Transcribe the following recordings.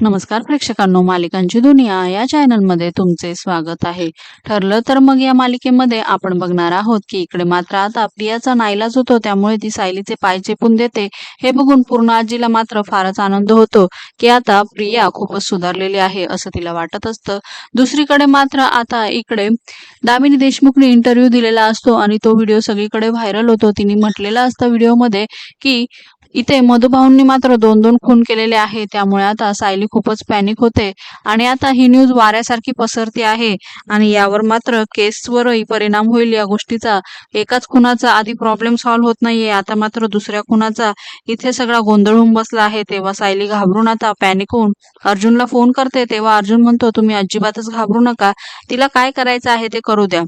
नमस्कार प्रेक्षकांनो मालिकांची दुनिया या चॅनलमध्ये तुमचे स्वागत आहे. ठरलं तर मग या मालिकेमध्ये आपण बघणार आहोत की इकडे मात्र आता प्रियाचा नाईलाज होतो त्यामुळे ती सायलीचे पाय चेपून देते. हे बघून पूर्ण आजीला मात्र फारच आनंद होतो की आता प्रिया खूपच सुधारलेली आहे असं तिला वाटत असतं. दुसरीकडे मात्र आता इकडे दामिनी देशमुखने इंटरव्ह्यू दिलेला असतो आणि तो व्हिडिओ सगळीकडे व्हायरल होतो. तिने म्हटलेलं असतं व्हिडिओमध्ये की इथे मधुभाऊंनी मात्र दोन दोन खून केलेले आहे. त्यामुळे आता सायली खूपच पॅनिक होते. आणि आता ही न्यूज वाऱ्यासारखी पसरते आहे. आणि यावर मात्र केसवरही परिणाम होईल या गोष्टीचा. एकाच खुनाचा आधी प्रॉब्लेम सॉल्व्ह होत नाहीये. आता मात्र दुसऱ्या खुनाचा इथे सगळा गोंधळ होऊन बसला आहे. तेव्हा सायली घाबरून आता पॅनिक होऊन अर्जुनला फोन करते. तेव्हा अर्जुन म्हणतो तुम्ही अजिबातच घाबरू नका. तिला काय करायचं आहे ते करू द्या.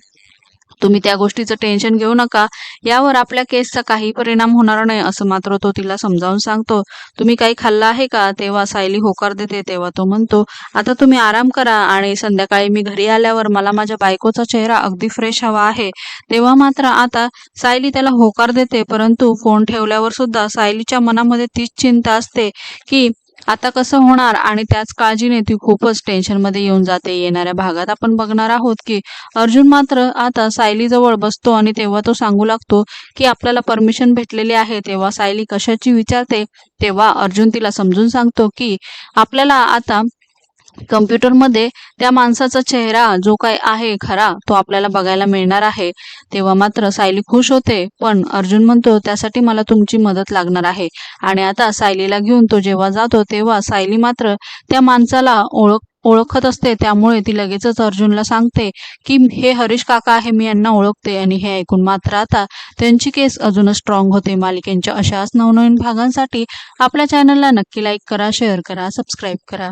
तुम्ही त्या गोष्टीचं टेन्शन घेऊ नका. यावर आपल्या केसचा काही परिणाम होणार नाही असं मात्र तो तिला समजावून सांगतो. तुम्ही काही खाल्लं आहे का? तेव्हा सायली होकार देते तेव्हा तो म्हणतो आता तुम्ही आराम करा आणि संध्याकाळी मी घरी आल्यावर मला माझ्या बायकोचा चेहरा अगदी फ्रेश हवा आहे. तेव्हा मात्र आता सायली त्याला होकार देते परंतु फोन ठेवल्यावर सुद्धा सायलीच्या मनामध्ये तीच चिंता असते की आता कसं होणार? आणि त्याच काळजीने ती खूपच टेन्शनमध्ये येऊन जाते. येणाऱ्या भागात आपण बघणार आहोत की अर्जुन मात्र आता सायली जवळ बसतो आणि तेव्हा तो सांगू लागतो की आपल्याला परमिशन भेटलेली आहे. तेव्हा सायली कशाची विचारते? तेव्हा अर्जुन तिला समजून सांगतो की आपल्याला आता कम्प्युटरमध्ये त्या माणसाचा चेहरा जो काय आहे खरा तो आपल्याला बघायला मिळणार आहे. तेव्हा मात्र सायली खुश होते पण अर्जुन म्हणतो त्यासाठी मला तुमची मदत लागणार आहे. आणि आता सायलीला घेऊन तो जेव्हा जातो तेव्हा सायली मात्र त्या माणसाला ओळख ओळखत असते. त्यामुळे ती लगेचच अर्जुनला सांगते की हे हरीश काका आहे मी यांना ओळखते. आणि हे ऐकून मात्र आता त्यांची केस अजूनच स्ट्रॉंग होते. मालिकेंच्या अशाच नवनवीन भागांसाठी आपल्या चॅनलला नक्की लाईक करा शेअर करा सबस्क्राईब करा.